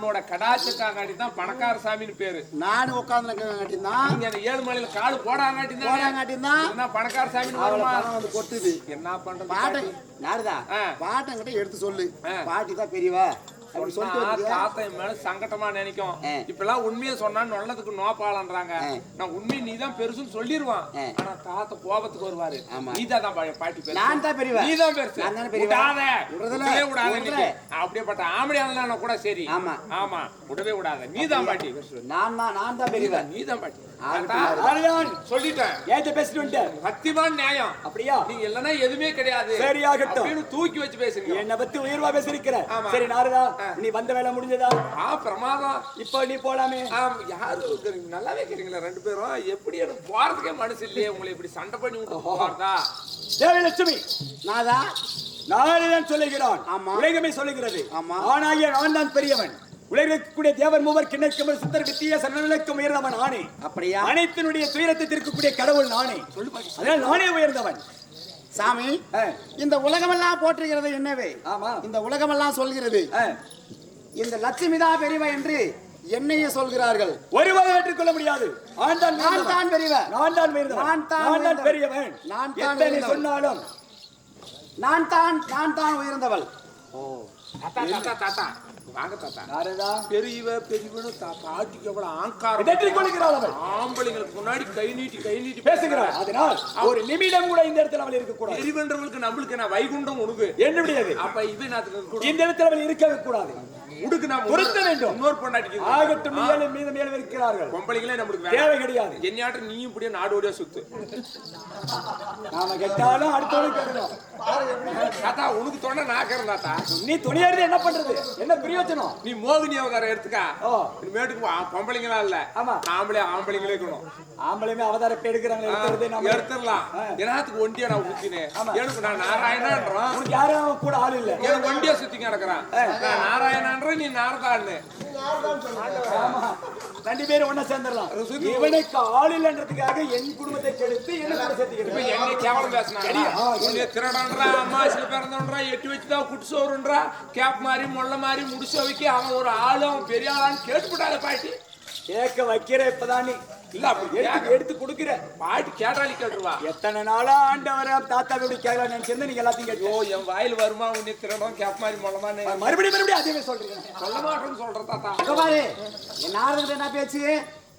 உன்னோட கடாச்சக்காங்காட்டி தான் பணக்கார சாமின்னு பேரு. நானும் உட்காந்துருக்கேன் நீங்க அந்த ஏழு மலையில காலு போடாங்காட்டி தான் போடாங்காட்டிதான் என்ன பணக்கார சாமின்னு வருமா? வந்து கொட்டுது. என்ன பண்றது பாட்டை? நாருதா ஆ. பாட்டங்கிட்ட எடுத்து சொல்லு. பாட்டி தான் பெரியவா. என் மேல சங்கட்டமா நினைக்கும். ஆ. இப்பெல்லாம் உண்மையை சொன்னா நோப்பாளன்றாங்க. நான் உண்மை நீ தான் பெருசுன்னு சொல்லிடுவான். ஆனா தாத்தா கோபத்துக்கு வருவாரு. நீ தான் பாட்டி நான் தான். நீ தான் பெருசு. விடாத. விடவே விடாத. அப்படியேப்பட்ட ஆம்பளை ஆளுனா கூட சரி. ஆமா. ஆமா. விடவே விடாத நீ தான் பாட்டி. நான் தான் நான் தான் பெரியவா நீ தான் பாட்டி. சொல்லிட்டேன். ஏத்த பேசிட்டு வந்துட்டேன் சத்தியமான நியாயம். அப்படியா? நீங்க இல்லைன்னா எதுவுமே கிடையாது. சரியாகட்டும். தூக்கி வச்சு பேசுங்க என்னை பத்தி உயர்வா பேசிருக்கிற ஆமா. சரி நாரதா. நீ வந்த வேலை முடிஞ்சதா? ஆ பிரமாதம். இப்போ நீ போலாமே. யாரு? நல்லாவே இருக்கிறீங்களா ரெண்டு பேரும். எப்படி எனக்கு போறதுக்கே மனசு இல்லையே. உங்களை இப்படி சண்டை பண்ணி விட்டு போறதா? தேவலட்சுமி நாதா நாரதன் சொல்லுகிறான். ஆமா. உலகமே சொல்லுகிறது. ஆமா. ஆனாகிய நான் தான் பெரியவன். உலகிற்குரிய தேவர் மூவர் கிண்ணக்கமல் சித்தருக்கு தீய சன்னவிளக்கம் உயர்ந்தவன் நானே. அப்படியா? அனைத்தினுடைய துயரத்தை தீர்க்கக்கூடிய கடவுள் நானே. அதனால் நானே உயர்ந்தவன். சாமி இந்த உலகமெல்லாம் போற்றுகிறது என்னவே? ஆமா. இந்த உலகமெல்லாம் சொல்கிறது. இந்த லட்சுமி தான் பெரியவா என்று என்னையே சொல்கிறார்கள். ஒருவரை ஏற்றுக்கொள்ள முடியாது. நான் தான் நான். தான் பெரியவா. நான் தான் உயர்ந்தவன். நான் தான். பெரியவன். நான் தான். சொன்னாலும். நான் தான் நான் தான் உயர்ந்தவள். தாத்தா தாத்தா தாத்தா. வாங்க தாத்தா. நாரதா பெரியவ பெரியவனு தா- பாட்டிக்கு எவ்வளவு ஆங்காரம் எதிர்த்துக் கொள்கிறாள் அவள். ஆம்பளைங்களுக்கு முன்னாடி கை நீட்டி கை நீட்டி பேசுகிறாள். அதனால் ஒரு நிமிடம் கூட இந்த இடத்துல அவள் இருக்கக்கூடாது. பெரியவன்றவங்களுக்கு நம்மளுக்கு நான் வைகுண்டம் உனக்கு என்ன முடியாது அப்ப இவன் அதுக்கு இந்த இடத்துல அவள் இருக்கவே கூடாது. உடுக்கு நான் துரத்த வேண்டும். இன்னொரு பொண்டாட்டிக்கு ஆகட்டும் மேலும் மீதம் மேலும் இருக்கிறார்கள் பொம்பளைங்களே நம்மளுக்கு தேவை கிடையாது. என்னையாட்டம் நீயும் இப்படியே நாடோடியா சுத்து. நாம கெட்டாலும் அடுத்தவனுக்கு கேட்கணும் தாத்தா உனக்கு தொண்டை நாக்கிறேன் தாத்தா. நீ துணியாருது என்ன பண்றது? என்ன பிரயோஜனம் நீ மோகினி அவதாரம் எடுத்துக்கா. ஓ. இனிமேட்டுக்கு வா- பொம்பளைங்களா இல்ல. ஆமா. ஆம்பளை ஆம்பளைங்களே இருக்கணும். ஆம்பளையுமே அவதாரப்ப எடுக்கிறாங்க எடுக்கிறது நம்ம எடுத்துடலாம். என்னத்துக்கு ஒண்டியா நான் ஊத்தினேன் எனக்கு நான் நாராயணன்றோம். உனக்கு யாரும் கூட ஆள் இல்ல. எனக்கு ஒண்டியா சுத்தி கிடக்குறான். நான் நாராயணன்ற நீ நாரதான்னு. ரெண்டு பேரும் ஒண்ணா சேர்ந்துடலாம். இவனுக்கு ஆள் இல்லைன்றதுக்காக என் குடும்பத்தை கெடுத்து என்ன சேர்த்துக்கிறேன் என்னை கேவலம் உன்னை திருடன்றா அம்மாசில பிறந்தவன்றா எட்டு வச்சுதான் குடிச்சோருன்றா கேப் மாதிரி முள்ள மாதிரி முடிச்ச வைக்க அவன் ஒரு ஆளு அவன் பெரிய ஆளான்னு கேட்டுப்பட்டாங்க பாட்டி. கேட்க வைக்கிற இப்பதான் நீ. இல்ல அப்படி எடுத்து கேட்க- எடுத்து கொடுக்குற. பாட்டி கேட்டாலி கேட்டுருவா. எத்தனை நாளா ஆண்டவர தாத்தாவோட கேட்கலாம் நினைச்சிருந்தா நீங்க எல்லாத்தையும் ஐயோ கேட்டோம் என் வாயில் வருமா உன்னை திருடம் கேப் மாதிரி முள்ளமான்னு மறுபடியும் மறுபடியும் அதே சொல்றீங்க. சொல்ல மாட்டேன்னு சொல்ற தாத்தா என்ன பேச்சு?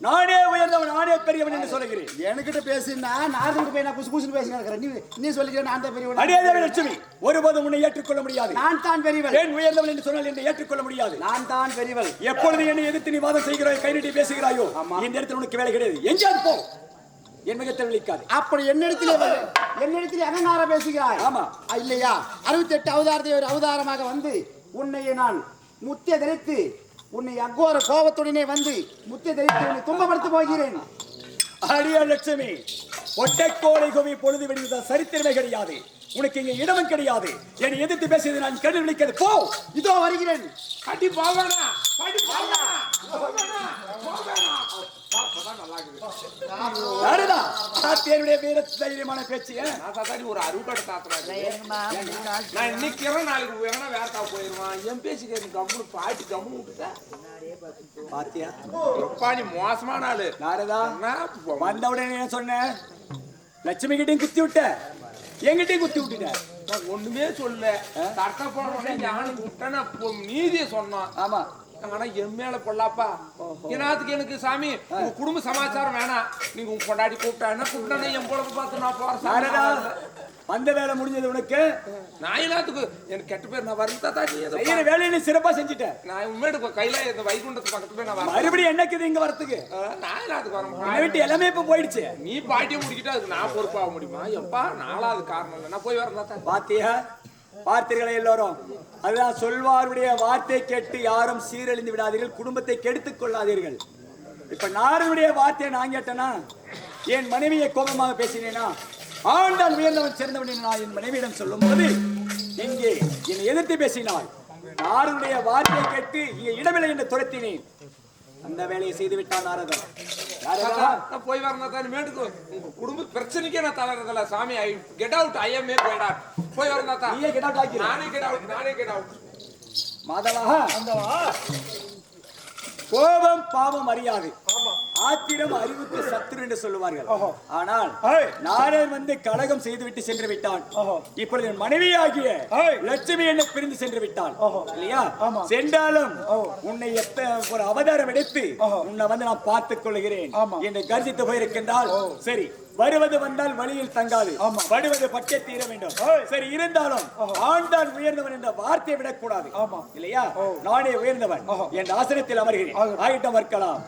நானே உயர்ந்தவன் நானே பெரியவன் என்று சொல்லுகிறேன். என்கிட்ட பேசினா நாரதுகிட்ட போய் நான் குசு குசுன்னு பேசினா நீ நீ சொல்லிக்கிற நான் தான் பெரியவன். அடியாதவன் லட்சுமி ஒருபோதும் உன்னை ஏற்றுக்கொள்ள முடியாது. நான் தான் பெரியவள் ஏன் உயர்ந்தவன் என்று சொன்னால் என்னை ஏற்றுக்கொள்ள முடியாது. நான் தான் பெரியவள் எப்பொழுது என்னை எதிர்த்து நீ வாதம் செய்கிறாய் கை நீட்டி பேசுகிறாயோ இந்த இடத்துல உனக்கு வேலை கிடையாது. எங்கேயாவது போ. என் மிகத்தில் விழிக்காது. அப்படி என்னிடத்திலே என்னிடத்திலே அகங்கார பேசுகிறாய்? ஆமா. இல்லையா? அறுபத்தெட்டு அவதாரத்தை ஒரு அவதாரமாக வந்து உன்னையை நான் முத்திய தரித்து உன்னை அக்கோர கோபத்துடனே வந்து முத்திய தரித்து உன்னை துன்பப்படுத்த போகிறேன். அடியா லட்சுமி ஒட்டைக்கோடை கோவி பொழுது விடுவதா சரித்திரமே கிடையாது. உனக்கு இங்க இடமும் கிடையாது. என்னை எதிர்த்து பேசியது நான் கண்டு விழிக்கிறது போ! இதோ வருகிறேன். பாட்டி போவேனா யாருடா? சாத்தியனுடைய வீர தைரியமான பேச்சு ஒரு அறுபடை தாத்தனா நான் இன்னைக்கு நாளைக்கு வேணா வேறக்கா போயிருவான் என் பேசி கேட்டு கம்முனு பாட்டி கம்முனு விட்டுட்டேன் பாத்தியா? எப்பா நீ மோசமான ஆளு. நாரதா வந்த உடனே என்ன சொன்னேன் லட்சுமி கிட்டையும் குத்தி விட்ட. என்கிட்டயும் குத்தி விட்டுட்ட. நான் ஒண்ணுமே சொல்ல தட்ட போனோடனே ஞானுக்கு விட்டேன் அப்போ நீதியை சொன்னான். ஆமா. ஆனா என் மேல பொல்லாப்பா? என்னத்துக்கு எனக்கு சாமி? உங்க குடும்ப சமாச்சாரம் வேணாம் நீங்க உங்க கொண்டாடி கூப்பிட்டா கூப்பிட்டானே? என் பொழப்பு பார்த்து நான் போறேன் வந்த வேலை முடிஞ்சது உனக்கு? நான் என்னத்துக்கு? எனக்கு கெட்ட பேர் நான் நீ எதை செய்யற வேலையை நீ சிறப்பா செஞ்சுட்ட. நான் உண்மையிட்டு கையில இந்த வைகுண்டத்து பக்கத்துல போய் நான் மறுபடியும் என்னக்குது இங்க வரத்துக்கு? நான் என்னத்துக்கு உன்னை வரேன் விட்டு எல்லாமே இப்ப போயிடுச்சு. நீ பாட்டியை முடிக்கிட்டு அதுக்கு நான் பொறுப்பாக முடியுமா? எப்பா நாலாவது காரணம் இல்லை. நான் போய் வரேன் பாத்தியா? பார்த்தீர்களே எல்லோரும்? அதுதான் சொல்வாருடைய வார்த்தை கேட்டு யாரும் சீரழிந்து விடாதீர்கள் குடும்பத்தை கெடுத்துக் கொள்ளாதீர்கள். இப்ப நாரனுடைய வார்த்தையை நான் கேட்டேனா? என் மனைவியை கோபமாக பேசினேனா? ஆண்டால் உயர்ந்தவன் சிறந்தவன் என்று நான் என் மனைவியிடம் சொல்லும் போது இங்கே என்னை எதிர்த்து பேசினாள் நாரனுடைய வார்த்தையை கேட்டு இங்கே இடமில்லை என்று துரத்தினேன். அந்த வேலையை செய்து விட்டான் நாரதன். நான் போய் தாத்தா இனிமேட்டுக்கு உங்க குடும்ப பிரச்சனைக்கே நான் தளர்றதில்ல சாமி. I get out I am a போயிடா போய் வரேன் தாத்தா நீயே நானே கெட் அவுட் நானே கெட் அவுட் மாதவா? கோபம் பாவம் அறியாது. ஆத்திரம் அறிவுக்கு சத்துரு என்று சொல்லுவார்கள். ஆனால். நாரதன் வந்து கலகம் செய்துவிட்டு சென்று விட்டான் இப்பொழுது என் மனைவியாகிய. லட்சுமி என்னை பிரிந்து சென்று விட்டான். இல்லையா. சென்றாலும் உன்னை எப்ப ஒரு அவதாரம் எடுத்து உன்னை வந்து நான் பார்த்துக் கொள்கிறேன். என்று கர்ஜித்து போயிருக்கின்றால் சரி வருவது வந்தால் வழியில் தங்காது. வருவது பட்டே தீர வேண்டும். சரி இருந்தாலும் ஆண்டான் உயர்ந்தவன் என்ற வார்த்தையை விடக்கூடாது. இல்லையா? நானே உயர்ந்தவன் என் ஆசனத்தில் அமர்கிறேன். ஆகிட்டம். இருக்கலாம்